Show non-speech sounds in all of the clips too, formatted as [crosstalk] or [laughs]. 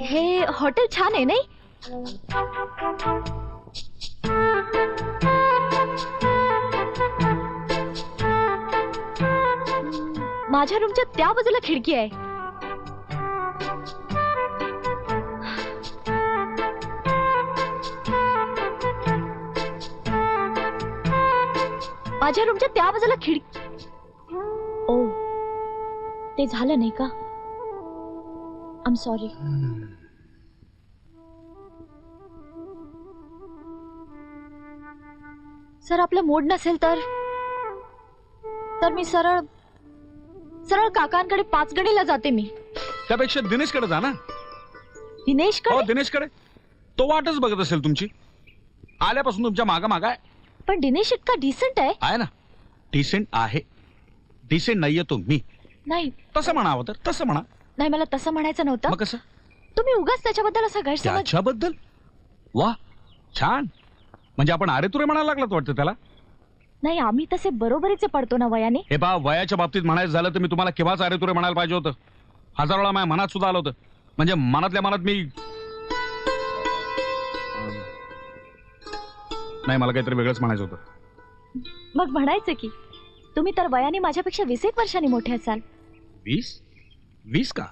हे हॉटेल छान आहे नाही? माझ्या रूमच्या त्या बाजूला खिडकी आहे. माझ्या रूमच्या त्या बाजूला खिडकी ते झालं नाही का? आम सॉरी सर आपलं मूड नसेल तर? तर मी सरळ सरळ काकांकडे पाच गडीला जाते मी. त्यापेक्षा दिनेशकडे जा ना. दिनेश हो कडे दिनेशकडे. तो वाटच बघत असेल तुमची. आल्यापासून तुमच्या मागा मागा आहे. पण दिनेश इतका डिसेंट आहे. आहे ना. डिसेंट आहे. डिसेंट नाहीये तो मी. नाही. तसं म्हणावं तर तसं म्हणा. नाही मला तसं म्हणायचं नव्हतं. मग कसं? तुम्ही उगाच त्याच्याबद्दल असा गैरसमज त्याच्याबद्दल? वा छान. म्हणजे आपण अरे तुरे म्हणायला लागलात वाटतं त्याला? नाही आम्ही तसे बरोबरीचे पडतो ना वयाने. हे पहा वयाच्या बाबतीत म्हणायचं झालं तर मी तुम्हाला केव्हाच अरे तुरे म्हणायला पाहिजे होतं? हजार वेळा माझ्या मनात सुद्धा आलं होतं. म्हणजे मनातल्या मनात मी नाही मला काहीतरी वेगळंच म्हणायचं होतं. मग म्हणायचं की तुम्ही तर वयाने माझ्यापेक्षा वीस एक वर्षांनी मोठे असाल. वीस वीस का?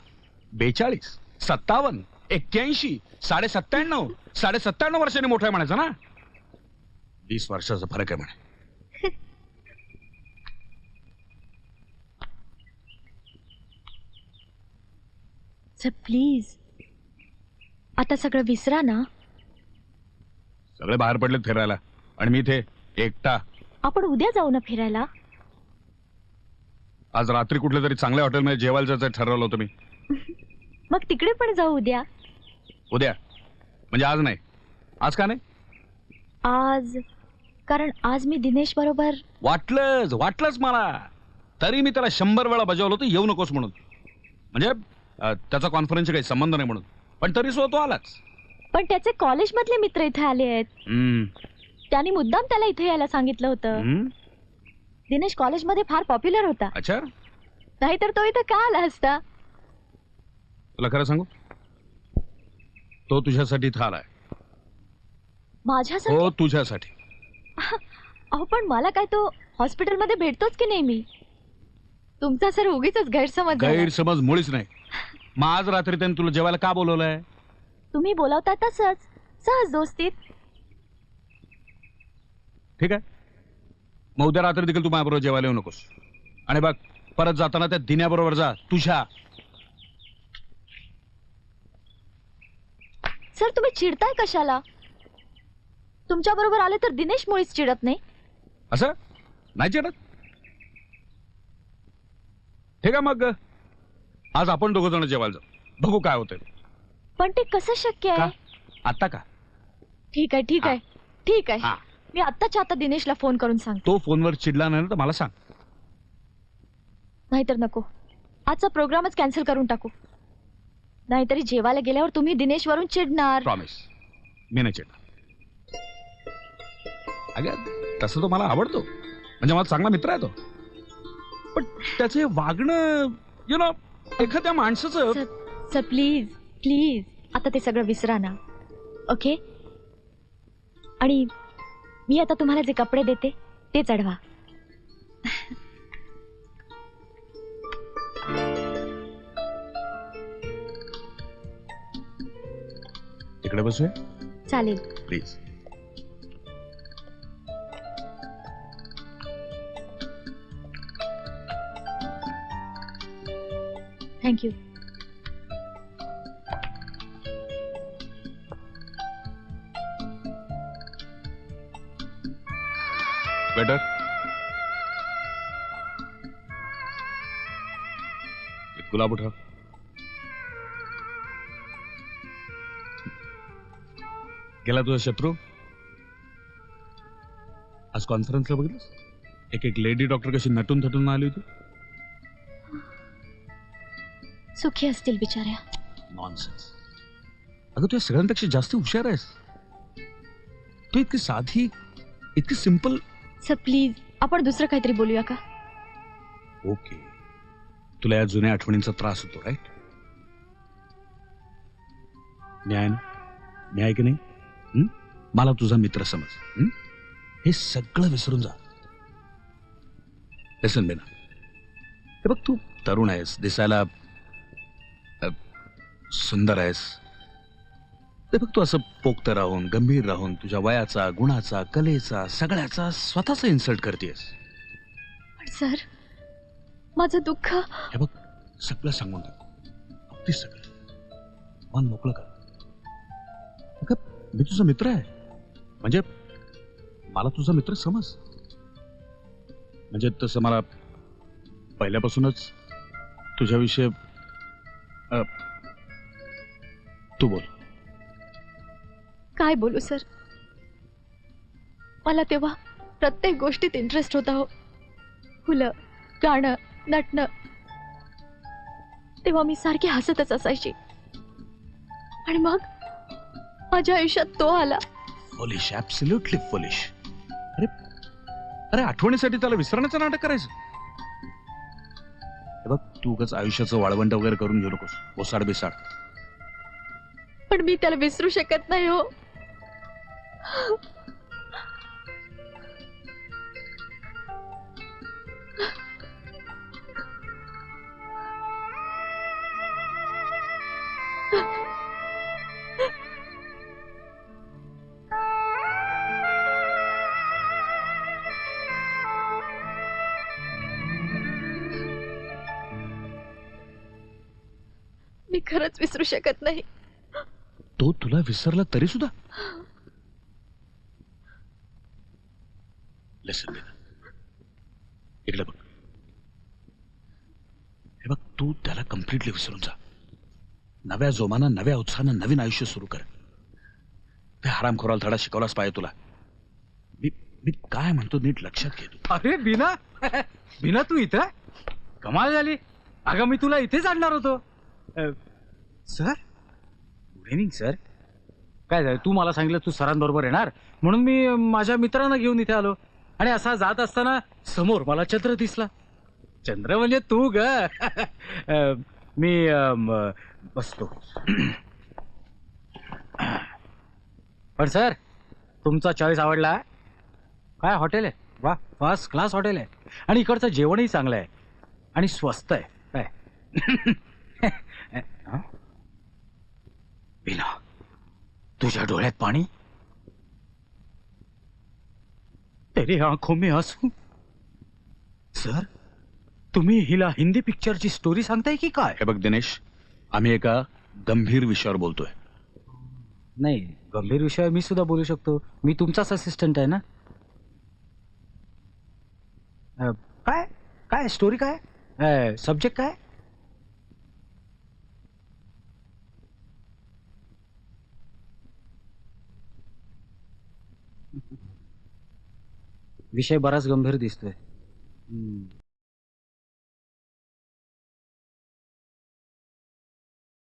बेचाळीस सत्तावन्न एक्क्याऐंशी साडे सत्त्याण्णव साडे सत्त्याण्णव वर्षांनी मोठं आहे म्हणायचं ना? वीस वर्षाचा फरक आहे म्हणे. Sir please. आता सगळं विसरा ना. सगळे बाहेर पडलेत फिरायला. आणि मी इथे एकटा. आपण उद्या जाऊ ना फिरायला? आज रात्री कुठल्या तरी चांगल्या हॉटेलमध्ये जेवायला जायचं ठरवलं होतं मी. [laughs] मग तिकडे पण जाऊ उद्या? उद्या? म्हणजे आज नाही. आज का नाही? आज कारण आज मी दिनेश बरोबर वाटलंच वाटलंच मला. तरी मी त्याला शंभर वेळा बजावलं होतं येऊ नकोस म्हणून. म्हणजे अं, त्याचा कॉन्फरन्सशी काही संबंध नाही म्हणून. पण तरी सुद्धा तो आलाच. पण त्याचे कॉलेज मधले मित्र इथे आले आहेत. हम्म, त्यांनी मुद्दाम त्याला इथे यायला सांगितलं होतं. हम्म, दिनेश कॉलेजमध्ये फार पॉप्युलर होता. अच्छा? नाहीतर तो इथं का आला असता? तुला खरं सांगू? तो तुझ्यासाठी इथं आलाय माझ्यासाठी? हो तुझ्यासाठी. अहो पण मला काय तो हॉस्पिटलमध्ये भेटतोच की नेहमी तुमचा सर उगीच गैरसमज झाला. गैरसमज मुळीच नाही. मग आज रात्री त्याने तुला जेवायला का बोलवलंय? तुम्ही बोलावता तसंच. सहज दोस्तीत. ठीक आहे? मग उद्या रात्री देखील तू माझ्याबरोबर जेवायला येऊ नकोस. आणि बघ परत जाताना त्या दिन्याबरोबर जा. तुझ्या. सर तुम्ही चिडताय कशाला? तुमच्या बरोबर आले तर दिनेश मुळीच चिडत नाही. असं? नाही चिडत? ठीक आहे मग. आज आपण दोघं जण जेवायला जाऊ. बघू काय होतंय. पण ते कसं शक्य का? आहे आता का? ठीक आहे ठीक आहे. ठीक हा. मी आत्ताच्या आता दिनेशला फोन करून सांगते. तो फोनवर चिडला नाही ना तर मला सांग. नाहीतर नको. आजचा प्रोग्रामच कॅन्सल करून टाकू. नाहीतरी जेवायला गेल्यावर तुम्ही दिनेश वरून चिडणार. प्रॉमिस मी नाही चिडणार. अगं तसं तो मला आवडतो. म्हणजे मला चांगला मित्र आहे तो. पण त्याचे वागणं यु नो एखाद्या माणसाचं सर सर प्लीज प्लीज आता ते सगळं विसरा ना. ओके आणि मी आता तुम्हाला जे कपडे देते ते चढवा. तिकडे बसूया? चालेल. प्लीज थँक्यू बेटर एक गुलाब उठा गेला तुझा शत्रू? आज कॉन्फरन्सला बघितलंस? एक एक लेडी डॉक्टर कशी नटून थटून आली होती? सुखी असतील बिचाऱ्या. नॉनसेन्स अगं तू या सगळ्यांपेक्षा जास्त हुशार आहेस. तू इतकी साधी इतकी सिंपल सर प्लीज आपण दुसरं काहीतरी बोलूया का? ओके. तुला या जुन्या आठवणींचा त्रास होतो राईट न्याय ना? न्याय की नाही? हं? मला तुझा मित्र समज. हं? हे सगळं विसरून जा. लेसन बेना. हे बघ तू तरुण आहेस दिसायला अ, सुंदर आहेस. ते बघ तू असं पोक्त राहून गंभीर राहून तुझ्या वयाचा गुणाचा कलेचा सगळ्याचा स्वतःचा इन्सल्ट करतेस पण सर माझं दुःख हे बघ सगळं सांगून टाक. अगदी सगळं. मन मोकळं कर. अगं, मी तुझा मित्र आहे. म्हणजे मला तुझा मित्र समज. म्हणजे तसं मला पहिल्यापासूनच तुझ्याविषयी अ, तू बोल. काय बोलू सर? मला तेव्हा प्रत्येक गोष्टीत इंटरेस्ट होता हो. फुलं गाणं नटणं. तेव्हा मी सारखी हसतच असायची. आणि मग माझ्या आयुष्यात तो आला. फुलिश ऍब्सल्युटली फुलिश अरे अरे आठवणीसाठी त्याला विसरण्याचं नाटक करायचं? हे बघ तू उगाच आयुष्याचं वाळवंट वगैरे करून घेऊ नकोस. ओसाड बिसाड पण मी त्याला विसरू शकत नाही हो. मी खरंच विसरू शकत नाही. तो तुला विसरला तरी सुद्धा Listen, इकडे बघ. हे बघ तू त्याला कम्प्लिटली विसरून जा. नव्या जोमानं नव्या उत्साहानं नवीन आयुष्य सुरू कर. त्या हरामखोराला धडा शिकवलाच पाहिजे तुला. मी मी काय म्हणतो नीट लक्षात घे तू. अरे बिना. बिना तू इथं? कमाल झाली. अगं मी तुला इथेच आणणार होतो. अ, सर? गुड इव्हनिंग सर काय झालं? तू मला सांगितलं तू सरांबरोबर येणार. म्हणून मी माझ्या मित्रांना घेऊन इथे आलो. आणि असा जात असताना समोर मला चंद्र दिसला. चंद्र म्हणजे तू ग. मी बसतो. पण सर तुमचा चॉईस आवडला. काय हॉटेल आहे? वा फर्स्ट क्लास हॉटेल आहे. आणि इकडचं जेवणही चांगलं आहे. आणि स्वस्त आहे. काय? [laughs] हं? तुझ्या डोळ्यात पाणी? तेरी आंखों में आंसू। सर तुम्ही हिला हिंदी पिक्चरची स्टोरी सांगताय की काय हे? बघ दिनेश आम्ही एका गंभीर विषयावर बोलतोय. नाही गंभीर विषय मी सुद्धा बोलू शकतो. मी तुमचाच असिस्टंट आहे ना? अ, काय? काय? स्टोरी काय? सब्जेक्ट काय? विषय बराच गंभीर दिसतोय.